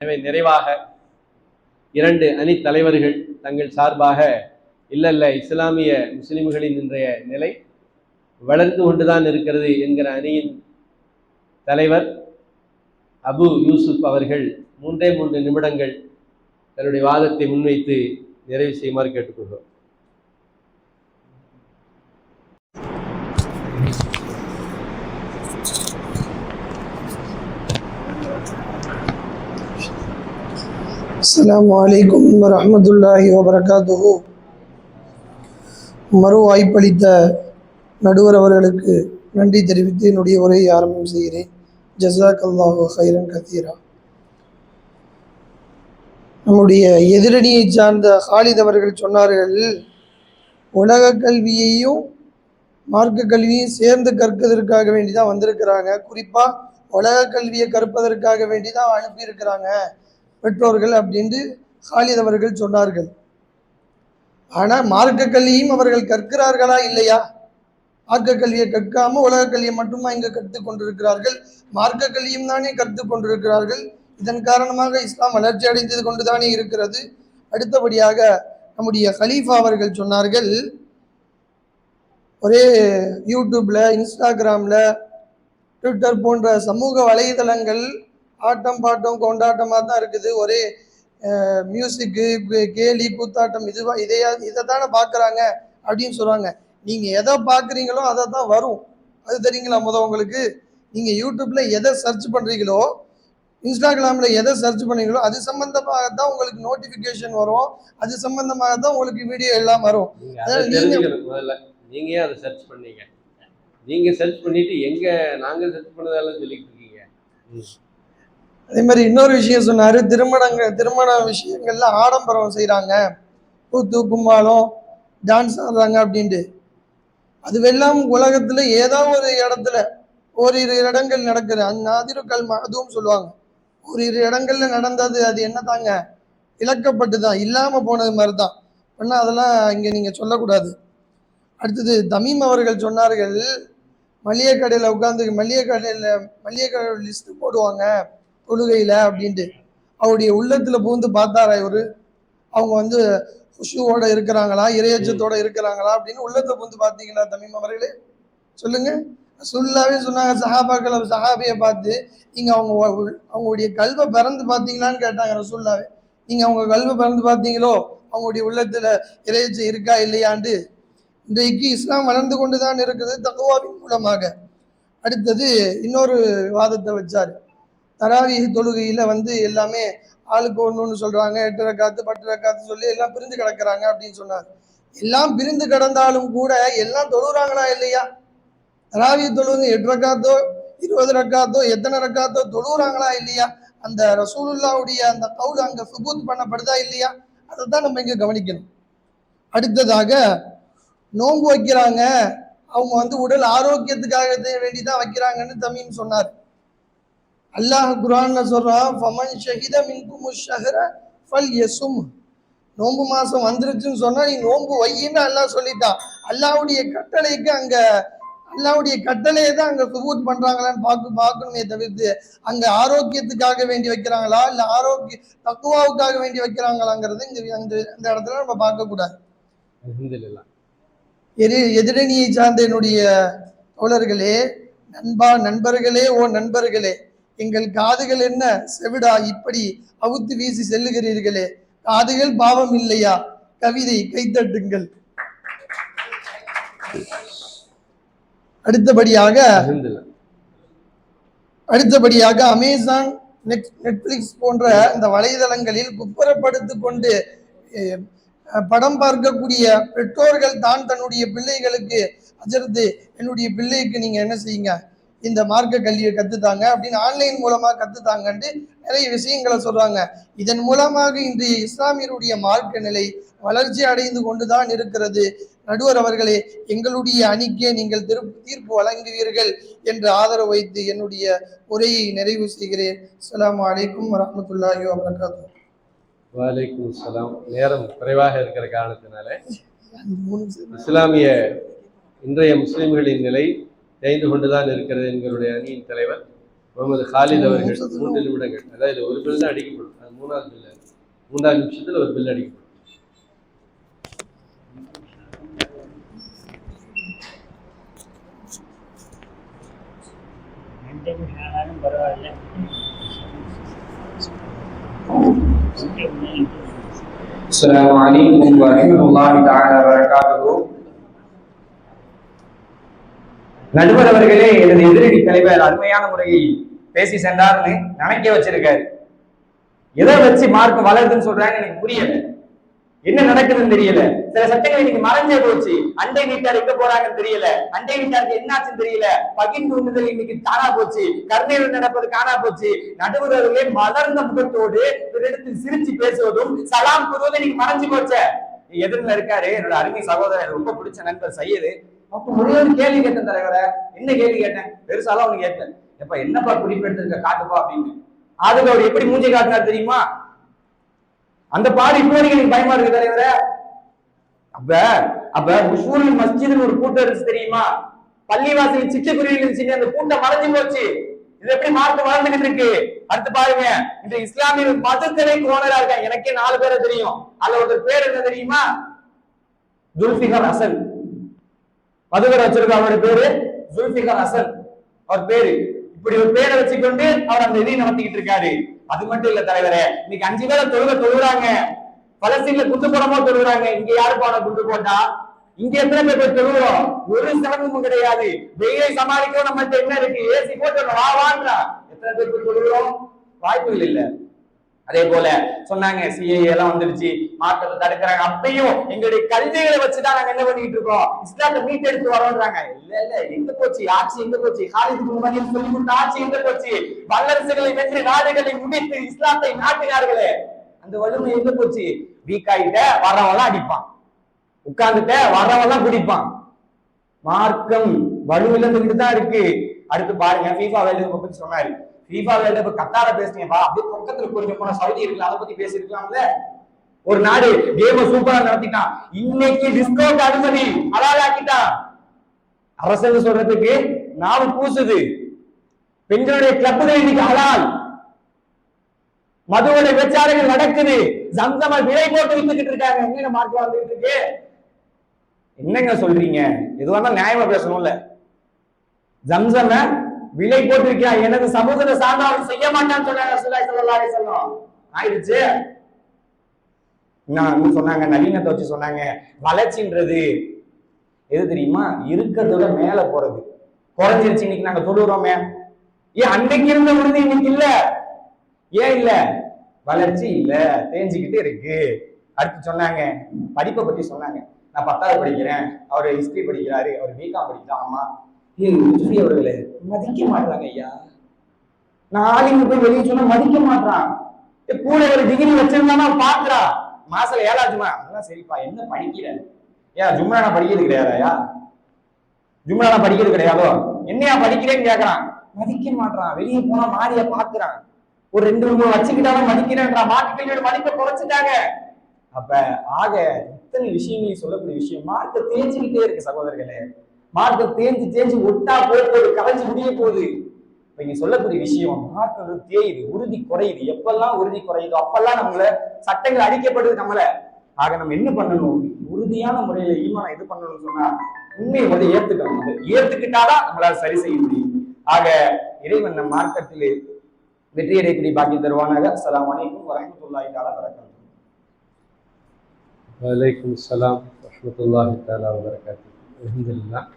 எனவே நிறைவாக இரண்டு அணி தலைவர்கள் தங்கள் சார்பாக இல்ல இல்ல இஸ்லாமிய முஸ்லிம்களின் இன்றைய நிலை வளர்ந்து கொண்டுதான் இருக்கிறது என்கிற அணியின் தலைவர் அபு யூசுப் அவர்கள் மூன்றே மூன்று நிமிடங்கள் தன்னுடைய வாதத்தை முன்வைத்து நிறைவு செய்யுமாறு கேட்டுக்கொள்கிறோம். அஸ்லாம் வலைக்கும் வரமத்துல்லாஹி வபரகாத்து மறு வாய்ப்பளித்த நடுவர் அவர்களுக்கு நன்றி தெரிவித்து என்னுடைய உரையை ஆரம்பம் செய்கிறேன். ஜஸாக் அல்லாஹு ஹைரன் கத்தீரா நம்முடைய எதிரணியை சார்ந்த ஹாலித் அவர்கள் சொன்னார்கள் உலக கல்வியையும் மார்க்க கல்வியும் சேர்ந்து கற்கதற்காக வேண்டி தான் வந்திருக்கிறாங்க. குறிப்பாக உலக கல்வியை கற்பதற்காக வேண்டி தான் அனுப்பியிருக்கிறாங்க. பெற்றோர்கள் அப்படின்னு ஹாலித் அவர்கள் சொன்னார்கள். ஆனால் மார்க்க கல்வியும் அவர்கள் கற்கிறார்களா இல்லையா? மார்க்க கல்வியை கற்காம உலக கல்வியை மட்டுமா இங்கு கற்றுக் கொண்டிருக்கிறார்கள்? மார்க்க கல்வியும் தானே கற்றுக் கொண்டிருக்கிறார்கள்? இதன் காரணமாக இஸ்லாம் வளர்ச்சி அடைந்தது கொண்டுதானே இருக்கிறது? அடுத்தபடியாக நம்முடைய ஹலீஃபா அவர்கள் சொன்னார்கள் ஒரே யூடியூப்ல இன்ஸ்டாகிராம்ல ட்விட்டர் போன்ற சமூக வலைதளங்கள் ஆட்டம் பாட்டம் கொண்டாட்டமாக தான் இருக்குது. ஒரே மியூசிக்கு கேலி கூத்தாட்டம் இதுவா இதையா இதை தானே பார்க்குறாங்க அப்படின்னு சொல்கிறாங்க நீங்கள் எதை பார்க்குறீங்களோ அதை தான் வரும். அது தெரியுங்களா முத உங்களுக்கு? நீங்கள் யூடியூப்பில் எதை சர்ச் பண்ணுறீங்களோ இன்ஸ்டாகிராமில் எதை சர்ச் பண்ணீங்களோ அது சம்மந்தமாக தான் உங்களுக்கு நோட்டிஃபிகேஷன் வரும். அது சம்மந்தமாக தான் உங்களுக்கு வீடியோ எல்லாம் வரும். நீங்க அதை அதாவது நீங்க- தெரிஞ்சுக்கணும் முதல்ல. நீங்க ஏன் அதை சர்ச் பண்ணீங்க? நீங்க சர்ச் பண்ணிட்டு எங்க நாங்க சர்ச் பண்ணதெல்லாம் சொல்லிட்டு இருக்கீங்க. அதே மாதிரி இன்னொரு விஷயம் சொன்னார் திருமணங்க திருமண விஷயங்கள்ல ஆடம்பரம் செய்கிறாங்க கூத்து கும்பாலம் டான்ஸ் ஆடுறாங்க அப்படின்ட்டு. அதுவெல்லாம் உலகத்தில் ஏதோ ஒரு இடத்துல ஓரிரு இடங்கள் நடக்குது. அந்த நாதிருக்கல் அதுவும் சொல்லுவாங்க. ஓரிரு இடங்கள்ல நடந்தது அது என்ன தாங்க இழக்கப்பட்டு தான் இல்லாமல் போனது மாதிரி தான் ஆனால் அதெல்லாம் இங்கே நீங்கள் சொல்லக்கூடாது. அடுத்தது தமீம் அவர்கள் சொன்னார்கள் மளிகை கடையில் உட்காந்து மளிகை கடையில் மளிகை கடையில் லிஸ்ட்டு போடுவாங்க. தொழுகையில் அப்படின்ட்டு. அவருடைய உள்ளத்தில் பூந்து பார்த்தாரா இவரு? அவங்க வந்து குஷுவோட இருக்கிறாங்களா? இரையச்சத்தோட இருக்கிறாங்களா? அப்படின்னு உள்ளத்தை பூந்து பார்த்தீங்களா தமிழ் அவர்களே? சொல்லுங்க. சொல்லாவே சொன்னாங்க சஹாபாக்கள் சஹாபியை பார்த்து நீங்கள் அவங்க அவங்களுடைய கல்வை பிறந்து பார்த்தீங்களான்னு கேட்டாங்க ரசூல்லாவே நீங்கள் அவங்க கல்வை பிறந்து பார்த்தீங்களோ? அவங்களுடைய உள்ளத்தில் இறையச்சம் இருக்கா இல்லையாண்டு இன்றைக்கு இஸ்லாம் வளர்ந்து கொண்டு தான் இருக்குது தக்குவாவின் மூலமாக. அடுத்தது இன்னொரு வாதத்தை வச்சார். தராவீஹ் தொழுகையில் வந்து எல்லாமே ஆளுக்கு ஒன்று ஒன்று சொல்கிறாங்க எட்டு ரக்காத்து பட்டு ரக்காத்து சொல்லி எல்லாம் பிரிந்து கிடக்கிறாங்க அப்படின்னு சொன்னார். எல்லாம் பிரிந்து கிடந்தாலும் கூட எல்லாம் தொழுகிறாங்களா இல்லையா? தராவி தொழுவுங்க எட்டு ரக்காத்தோ இருபது ரக்காத்தோ எத்தனை ரக்காத்தோ தொழுகிறாங்களா இல்லையா? அந்த ரசூலுல்லாவுடைய அந்த கவுல் அங்கே சுபூத் பண்ணப்படுதா இல்லையா? அதை தான் நம்ம இங்கே கவனிக்கணும். அடுத்ததாக நோன்பு வைக்கிறாங்க. அவங்க வந்து உடல் ஆரோக்கியத்துக்காக வேண்டி தான் வைக்கிறாங்கன்னு தமிழ் சொன்னார். அல்லாஹ் குரான்ல சொல்றான் ஃபமன் ஷஹித மின்கும் ஷஹர ஃபல் யசும் நோன்பு மாசம் வந்துருச்சுன்னு சொன்னா நீ நோன்பு வையின்னு அல்லாஹ் சொல்லிட்டான். அல்லாஹ்வுடைய கட்டளைக்கு அங்க அல்லாஹ்வுடைய கட்டளையை தான் அங்க சுபூத் பண்றாங்களான்னு பார்க்க பார்க்கணுமே தவிர்த்து அங்க ஆரோக்கியத்துக்காக வேண்டி வைக்கிறாங்களா? இல்ல ஆரோக்கிய தக்குவாவுக்காக வேண்டி வைக்கிறாங்களாங்கிறது இங்க அந்த இந்த இடத்துல நம்ம பார்க்க கூடாது. அல்ஹம்துலில்லாஹ். எதிர எதிரணியை சார்ந்த என்னுடைய தோழர்களே நண்பா நண்பர்களே ஓ நண்பர்களே எங்கள் காதுகள் என்ன? செவிடா இப்படி அவுத்து வீசி செல்லுகிறீர்களே. காதுகள் பாவம் இல்லையா? கவிதை கைத்தட்டுங்கள் அடுத்தபடியாக அடுத்தபடியாக அமேசான் நெட் நெட்ஃப்ளிக்ஸ் போன்ற இந்த வலைதளங்களில் குப்புறப்படுத்து கொண்டு படம் பார்க்கக்கூடிய பெற்றோர்கள் தான் தன்னுடைய பிள்ளைகளுக்கு அஜர்த்து என்னுடைய பிள்ளைக்கு நீங்க என்ன செய்யுங்க? இந்த மார்க்க கல்வியை கத்துத்தாங்க அப்படின்னு ஆன்லைன் மூலமா கத்துத்தாங்கன்ட்டு நிறைய விஷயங்களை சொல்றாங்க. இதன் மூலமாக இன்றைய இஸ்லாமியருடைய மார்க்க நிலை வளர்ச்சி அடைந்து கொண்டுதான் இருக்கிறது. நடுவர் அவர்களே எங்களுடைய அணிக்கே நீங்கள் திரு- தீர்ப்பு வழங்குவீர்கள் என்று ஆதரவு வைத்து என்னுடைய உரையை நிறைவு செய்கிறேன். அஸ்ஸலாமு அலைக்கும் வரஹ்மத்துல்லாஹி வபரகாத்துஹு. வலைக்கும் சலாம் நேரம் குறைவாக இருக்கிற காரணத்தினால. இஸ்லாமிய இன்றைய முஸ்லிம்களின் நிலை தேய்ந்து கொண்டுதான் இருக்கிறது எங்களுடைய அணியின் தலைவர் முகமது காலித் அவர்கள் நிமிஷத்துல மூன்று நிமிடங்கள் அதாவது ஒரு பில் தான் அடிக்கப்படும் அது மூணாவது பில் மூன்றாவது நிமிஷத்துல ஒரு பில் அடிக்கப்படும் ரெண்டு நிமிஷம் ஆனாலும் பரவாயில்ல السلام عليكم ورحمة الله تعالى وبركاته நடுவர் அவர்களே எனது எதிரணி தலைவர் அருமையான முறையில் பேசி சென்றார்னு நினைக்க வச்சிருக்காரு. எதை வச்சு மார்க் வளருதுன்னு சொல்றாங்க எனக்கு புரியல. என்ன நடக்குதுன்னு தெரியல. சில சட்டங்கள் இன்னைக்கு மறைஞ்சே போச்சு. அண்டை வீட்டார் எங்க போறாங்கன்னு தெரியல. அண்டை வீட்டாருக்கு என்னாச்சுன்னு தெரியல. பகிர்ந்து உண்ணுதல் இன்னைக்கு காணா போச்சு. கருணையில் நடப்பது காணா போச்சு. நடுவர்களே மலர்ந்த முகத்தோடு பிறரிடத்தில் சிரிச்சு பேசுவதும் சலாம் கூறுவதும் இன்னைக்கு மறைஞ்சு போச்சே. எதிரில் இருக்காரு. என்னோட அருமை சகோதரர் ரொம்ப பிடிச்ச நண்பர் சையது. அப்ப ஒரே ஒரு கேள்வி கேட்டேன் தலைவரை. என்ன கேள்வி கேட்டேன்? பெருசாலாம் அவனுக்கு கேட்டேன் எப்ப என்னப்பா குறிப்பெடுத்திருக்க காட்டுப்பா அப்படின்னு. அதுக்கு அவர் எப்படி மூஞ்சி காட்டினார் தெரியுமா? அந்த பாடு இப்போ வரைக்கும் எனக்கு பயமா இருக்கு தலைவரை. அப்ப அப்ப உசூரில் மஸ்ஜிதுன்னு ஒரு கூட்டம் இருந்துச்சு தெரியுமா? பள்ளிவாசல் சிட்டுக்குருவியில் இருந்துச்சு அந்த கூட்டம் மறைஞ்சு போச்சு. இது எப்படி மாற்று வளர்ந்துகிட்டு இருக்கு? அடுத்து பாருங்க. இந்த இஸ்லாமிய மதத்திலே கோணரா இருக்காங்க. எனக்கே நாலு பேரை தெரியும். அதுல ஒருத்தர் பேர் என்ன தெரியுமா? துல்பிகர் ஹசன் மதுகர் வச்சிருக்க அவருடைய பேரு ஜுல்பிகர் அசல் அவர் பேரு. இப்படி ஒரு பேரை வச்சுக்கொண்டு அவர் அந்த இதை நடத்திக்கிட்டு இருக்காரு. அது மட்டும் இல்ல தலைவரே இன்னைக்கு அஞ்சு பேரை தொழுக தொழுகிறாங்க. பலஸ்தீன்ல குண்டு போடமா தொழுகிறாங்க. இங்க யாரு போன குண்டு போட்டா? இங்க எத்தனை பேர் போய் தொழுகிறோம்? ஒரு சிரமமும் கிடையாது. வெயிலை சமாளிக்க நம்ம என்ன இருக்கு? ஏசி போட்டு வாவான்றா எத்தனை பேர் போய் தொழுகிறோம்? வாய்ப்புகள் இல்லை. அதே போல சொன்னாங்க சிஏ எல்லாம் வந்துருச்சு மாற்றத்தை தடுக்கிறாங்க. அப்பயும் எங்களுடைய கல்விகளை வச்சுதான் நாங்க என்ன பண்ணிட்டு இருக்கோம்? இஸ்லாத்தை மீட்டெடுத்து வரோன்றாங்க. இல்ல இல்ல எங்க போச்சு? ஆட்சி எங்க போச்சு? காலேஜுக்கு முன்னாடி சொல்லி கொடுத்த ஆட்சி எங்க போச்சு? வல்லரசுகளை வெற்றி நாடுகளை முடித்து இஸ்லாத்தை நாட்டினார்களே. அந்த வலிமை எங்க போச்சு? வீக் ஆகிட்ட வரவெல்லாம் அடிப்பான். உட்கார்ந்துட்ட வரவெல்லாம் குடிப்பான் மார்க்கம் வலுவிழந்துகிட்டு தான் இருக்கு. அடுத்து பாருங்க ஃபீஃபா வேலை பத்தி சொன்னாரு. ஃபீஃபா வேர்ல்டு கப் கத்தார பேசுனீங்கப்பா அப்படியே பக்கத்துல கொஞ்சம் போன சவுதி இருக்கு அதை பத்தி பேசிருக்கலாம்ல ஒரு நாடு கேம சூப்பரா நடத்திட்டான். இன்னைக்கு டிஸ்கவுண்ட் அனுமதி அலாலாக்கிட்டான் அரசு சொல்றதுக்கு நாவு பூசுது. பெண்களுடைய கிளப்புகள் இன்னைக்கு அலால் மதுவோட விபச்சாரங்கள் நடக்குது. ஜம்சம விலை போட்டு வித்துக்கிட்டு இருக்காங்க. என்ன மார்க் வந்துட்டு இருக்கு? என்னங்க சொல்றீங்க? எதுவா இருந்தாலும் நியாயமா பேசணும்ல. ஜம்சம விலை போட்டிருக்கியா? எனது சமூகத்தை சார்ந்தவர்கள் செய்ய மாட்டான்னு சொன்னாங்க ரசூலுல்லாஹி ஆயிடுச்சு. நான் சொன்னாங்க நவீனத்தை வச்சு சொன்னாங்க. வளர்ச்சின்றது எது தெரியுமா? இருக்கிறதோட மேல போறது. குறைஞ்சிருச்சு இன்னைக்கு நாங்க தொழுகிறோமே ஏன் அன்னைக்கு இருந்த உறுதி இன்னைக்கு இல்ல. ஏன் இல்ல? வளர்ச்சி இல்ல. தேஞ்சுக்கிட்டு இருக்கு. அடுத்து சொன்னாங்க படிப்பை பத்தி சொன்னாங்க. நான் பத்தாவது படிக்கிறேன். அவர் ஹிஸ்டரி படிக்கிறாரு. அவர் பிகாம் படிக்கிறான் ஆமா. ஏய் அவர்களே மதிக்க மாட்டாங்க ஐயா. நாளைக்கு போய் வெளியே சொன்னா மதிக்க மாட்டான் ஏய், கூட ஒரு டிகிரி வச்சிருந்தானா பாக்குறா. மாசல ஏழா ஜுமா அதெல்லாம் சரிப்பா. என்ன படிக்கிற? ஏன் ஜும்ரா நான் படிக்கிறது கிடையாதாயா ஜும்ரா நான் படிக்கிறது கிடையாதோ? என்னையா படிக்கிறேன்னு கேக்குறான். மதிக்க மாட்டான் வெளியே போனா மாறிய பாக்குறான். ஒரு ரெண்டு மூணு வச்சுக்கிட்டாலும் மதிக்கிறேன்றா. மாட்டு கல்வியோட மதிப்பை குறைச்சிட்டாங்க. அப்ப ஆக இத்தனை விஷயங்களையும் சொல்லக்கூடிய விஷயம் மார்க்க தேய்ச்சிக்கிட்டே இருக்கு சகோதரர்களே. மார்க்க தேஞ்சு தேஞ்சு ஒட்டா போக போகுது கரைஞ்சு முடிய போகுது. இப்ப இங்க சொல்லக்கூடிய விஷயம் மார்க்கம் தேயுது உறுதி குறையுது. எப்பெல்லாம் உறுதி குறையுதோ அப்பெல்லாம் நம்மள சட்டங்கள் அழிக்கப்படுது நம்மள. ஆக நம்ம என்ன பண்ணணும்? உறுதியான முறையில ஈமான இது பண்ணணும்னு சொன்னா உண்மையை வந்து ஏத்துக்கணும். ஏத்துக்கிட்டாதான் நம்மளால சரி செய்ய முடியும். ஆக இறைவன் நம் மார்க்கத்திலே வெற்றி அடையக்கூடிய பாக்கியம் தருவானாக. அஸ்லாம் வலைக்கும் வரமத்துல்லாஹி தாலா வரகாத்து வலைக்கும் சலாம். வரமத்துல்லாஹி தாலா வரகாத்து 就行了。